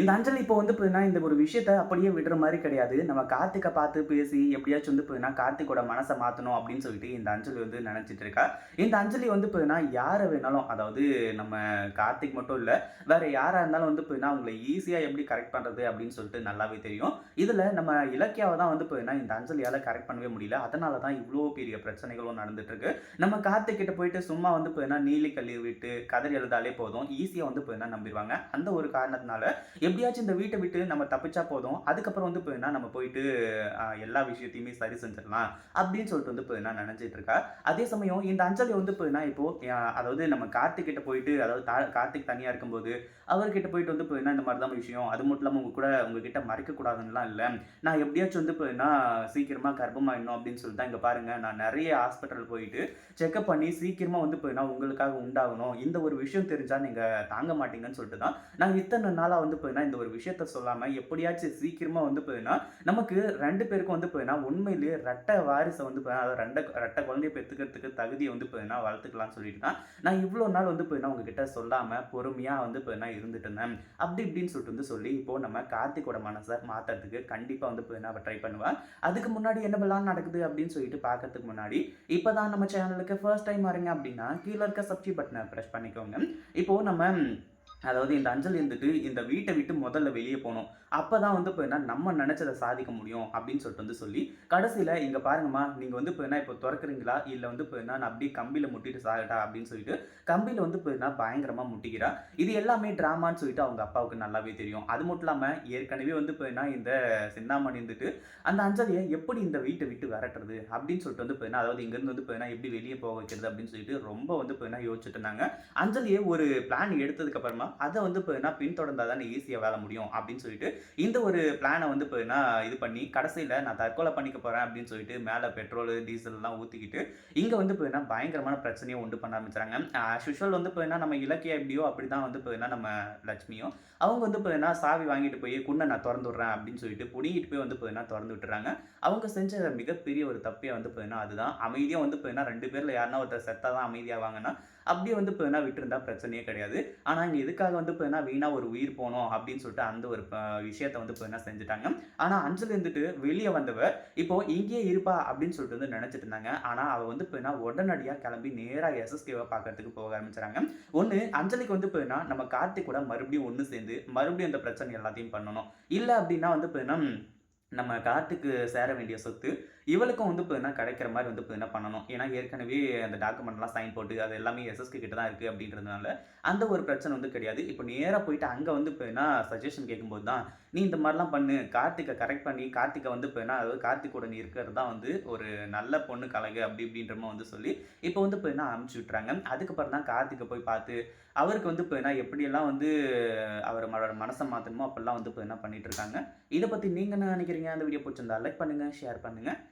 இந்த அஞ்சலி இப்போ வந்து பார்த்தீங்கன்னா இந்த ஒரு விஷயத்த அப்படியே விடுற மாதிரி கிடையாது. நம்ம கார்த்திகை பார்த்து பேசி எப்படியாச்சும் வந்து பார்த்தீங்கன்னா கார்த்திகோட மனசை மாற்றணும் அப்படின்னு சொல்லிட்டு இந்த அஞ்சலி வந்து நினச்சிட்டு இருக்கா. இந்த அஞ்சலி வந்து பார்த்தீங்கன்னா யாரை வேணாலும் அதாவது நம்ம கார்த்திக் மட்டும் இல்லை வேற யாராக இருந்தாலும் வந்து பார்த்தீங்கன்னா அவங்களை ஈஸியாக எப்படி கரெக்ட் பண்ணுறது அப்படின்னு சொல்லிட்டு நல்லாவே தெரியும். இதில் நம்ம இலக்கியாவை தான் வந்து பார்த்தீங்கன்னா இந்த அஞ்சலியால் கரெக்ட் பண்ணவே முடியல. அதனால தான் இவ்வளோ பெரிய பிரச்சனைகளும் நடந்துட்டு இருக்கு. நம்ம கார்த்திக் கிட்ட போயிட்டு சும்மா வந்து பார்த்தீங்கன்னா நீலி கல்லி விட்டு கதறி எழுதாலே போதும். ஈஸியாக வந்து பார்த்தீங்கன்னா நம்பிடுவாங்க. அந்த ஒரு காரணத்தினால எப்படியாச்சும் இந்த வீட்டை விட்டு நம்ம தப்பிச்சா போதும். அதுக்கப்புறம் வந்து போயின்னா நம்ம போயிட்டு எல்லா விஷயத்தையுமே சரி செஞ்சிடலாம் அப்படின்னு சொல்லிட்டு வந்து போயின்னா நினைச்சிட்டு இருக்கா? அதே சமயம் இந்த அஞ்சலி வந்து போயின்னா இப்போ அதாவது நம்ம கார்த்திக் கிட்ட போயிட்டு அதாவது தா- கார்த்திக் தனியா இருக்கும்போது அவர்கிட்ட போயிட்டு வந்து போயின்னா இந்த மாதிரி தான் விஷயம்? அது மட்டும் இல்லாமல் உங்க கூட உங்ககிட்ட மறைக்க கூடாதுன்னுலாம் இல்லை. நான் எப்படியாச்சும் வந்து போயின்னா சீக்கிரமா கர்ப்பமாயிடணும் அப்படின்னு சொல்லிட்டு இங்க பாருங்க. நான் நிறைய ஹாஸ்பிட்டல் போயிட்டு செக்அப் பண்ணி சீக்கிரமா வந்து போயினா உங்களுக்காக உண்டாகணும். இந்த ஒரு விஷயம் தெரிஞ்சா நீங்க தாங்க மாட்டீங்கன்னு சொல்லிட்டு தான் நான் இத்தனை நாளா வந்து போயின்னா இந்த ஒரு விஷயத்த சொல்லாமல் எப்படியாச்சும் சீக்கிரமாக வந்து போயின்னா நமக்கு ரெண்டு பேருக்கும் வந்து போயின்னா உண்மையிலேயே ரெட்டை வாரிசை வந்து போயின்னா அதாவது ரெண்டை ரெட்டை குழந்தைய பெற்றுக்கிறதுக்கு தகுதியை வந்து போயின்னா வளர்த்துக்கலாம்னு சொல்லிட்டு தான் நான் இவ்வளோ நாள் வந்து போயின்னா உங்ககிட்ட சொல்லாமல் பொறுமையாக வந்து போயின்னா இருந்துட்டு இருந்தேன். அப்படி இப்படின்னு சொல்லிட்டு வந்து சொல்லி இப்போ நம்ம கார்த்திகோட மனசை மாற்றுறதுக்கு கண்டிப்பாக வந்து போயின்னா அவள் ட்ரை பண்ணுவேன் அதுக்கு முன்னாடி என்ன பண்ணலாம் நடக்குது அப்படின்னு சொல்லிட்டு பார்க்கறதுக்கு முன்னாடி இப்போ தான் நம்ம சேனலுக்கு ஃபர்ஸ்ட் டைம் வரீங்க அப்படின்னா கீழே இருக்க சப்ஸ்கிரைப் பட்டனை ப்ரெஸ் பண்ணிக்கோங்க. இப்போது நம்ம அதாவது இந்த அஞ்சலி இருந்துட்டு இந்த வீட்டை விட்டு முதல்ல வெளியே போகணும். அப்போ தான் வந்து இப்போ என்ன நம்ம நினச்சதை சாதிக்க முடியும் அப்படின்னு சொல்லிட்டு வந்து சொல்லி கடைசியில் இங்கே பாருங்கம்மா நீங்கள் வந்து இப்போ என்ன இப்போ திறக்கிறீங்களா? இல்லை வந்து இப்போ என்ன நான் அப்படியே கம்பியில் முட்டிட்டு சாகட்டா அப்படின்னு சொல்லிட்டு கம்பியில் வந்து இப்போ என்ன பயங்கரமாக முட்டிக்கிறா. இது எல்லாமே ட்ராமான்னு சொல்லிட்டு அவங்க அப்பாவுக்கு நல்லாவே தெரியும். அது மட்டும் இல்லாமல் ஏற்கனவே வந்து இப்போ என்ன இந்த சின்னாமணி இருந்துட்டு அந்த அஞ்சலியை எப்படி இந்த வீட்டை விட்டு விரட்டுறது அப்படின்னு சொல்லிட்டு வந்து இப்போ என்ன அதாவது இங்கேருந்து வந்து இப்போ என்ன எப்படி வெளியே போக வைக்கிறது அப்படின்னு சொல்லிட்டு ரொம்ப வந்து இப்போ என்ன யோசிச்சுட்டு இருந்தாங்க. அஞ்சலியை ஒரு பிளான் எடுத்ததுக்கப்புறமா அதை வந்து இப்போ என்ன பின்தொடர்ந்தால் தானே ஈஸியாக வேலை முடியும் அப்படின்னு சொல்லிட்டு இந்த ஒரு பிளானை வந்து இப்போ என்ன இது பண்ணி கடைசியில் நான் தற்கொலை பண்ணிக்க போகிறேன் அப்படின்னு சொல்லிட்டு மேலே பெட்ரோல் டீசல் எல்லாம் ஊற்றிக்கிட்டு இங்கே வந்து இப்போ என்ன பயங்கரமான பிரச்சனையை உண்டு பண்ண ஆரம்பிச்சாங்க யூஷுவல் வந்து இப்போ என்ன நம்ம இலக்கியம் எப்படியோ அப்படி தான் வந்து இப்போ என்ன நம்ம லட்சுமியும் அவங்க வந்து இப்போ என்ன சாவி வாங்கிட்டு போய் குண்ணை நான் திறந்து விட்றேன் அப்படின்னு சொல்லிட்டு புடிங்கிட்டு போய் வந்து இப்போ என்ன திறந்து விட்டுறாங்க அவங்க செஞ்ச மிகப்பெரிய ஒரு தப்பே வந்து இப்போ என்ன அதுதான் அமைதியாக வந்து இப்போ என்ன ரெண்டு பேரில் யாருன்னா ஒருத்தர் செத்தாக தான் அமைதியாவாங்கன்னா அப்படியே வந்து இப்போ என்ன விட்டுருந்தா பிரச்சனையே கிடையாது ஆனால் இங்கே எதுக்காக வந்து இப்போ என்ன வீணாக ஒரு உயிர் போனோம் அப்படின்னு சொல்லிட்டு அந்த ஒரு விஷயத்தை விஷயத்த வந்து இப்போ என்ன செஞ்சுட்டாங்க. ஆனால் அஞ்சலி இருந்துட்டு வெளியே வந்தவர் இப்போ இங்கேயே இருப்பா அப்படின்னு சொல்லிட்டு வந்து நினச்சிட்டு இருந்தாங்க. ஆனால் அவள் வந்து இப்போ என்ன உடனடியாக கிளம்பி நேராக எஸ்எஸ்கேவை பார்க்கறதுக்கு போக ஆரம்பிச்சுறாங்க. ஒன்று அஞ்சலிக்கு வந்து இப்போ என்ன நம்ம கார்த்திக் கூட மறுபடியும் ஒன்று சேர்ந்து மறுபடியும் அந்த பிரச்சனை எல்லாத்தையும் பண்ணணும். இல்லை அப்படின்னா வந்து இப்போ என்ன நம்ம காட்டுக்கு சேர வேண்டிய சொத்து இவளுக்கும் வந்து இப்போ என்ன கிடைக்கிற மாதிரி வந்து இப்போ என்ன பண்ணணும். ஏன்னா ஏற்கனவே அந்த டாக்குமெண்ட்லாம் சைன் போட்டு அது எல்லாமே எஸ்எஸ்கே கிட்ட தான் இருக்குது அப்படின்றதுனால அந்த ஒரு பிரச்சனை வந்து கிடையாது. இப்போ நேராக போயிட்டு அங்கே வந்து இப்போ என்ன சஜஷன் கேட்கும்போது தான் நீ இந்த மாதிரிலாம் பண்ணு. கார்த்திகை கரெக்ட் பண்ணி கார்த்திகை வந்து இப்போ என்ன அதாவது கார்த்திகோட நீ இருக்கிறது தான் வந்து ஒரு நல்ல பொண்ணு கலகு அப்படி இப்படின்ற மாதிரி வந்து சொல்லி இப்போ வந்து இப்போ என்ன அனுப்பிச்சி விட்றாங்க அதுக்கப்புறம் தான் கார்த்திகை போய் பார்த்து அவருக்கு வந்து இப்போ என்ன எப்படியெல்லாம் வந்து அவர் மனசை மாற்றணுமோ அப்பெல்லாம் வந்து இப்போ என்ன பண்ணிட்டு இருக்காங்க. இதை பற்றி நீங்கள் என்ன நினைக்கிறீங்க? அந்த வீடியோ பிடிச்சிருந்தா லைக் பண்ணுங்கள் ஷேர் பண்ணுங்கள்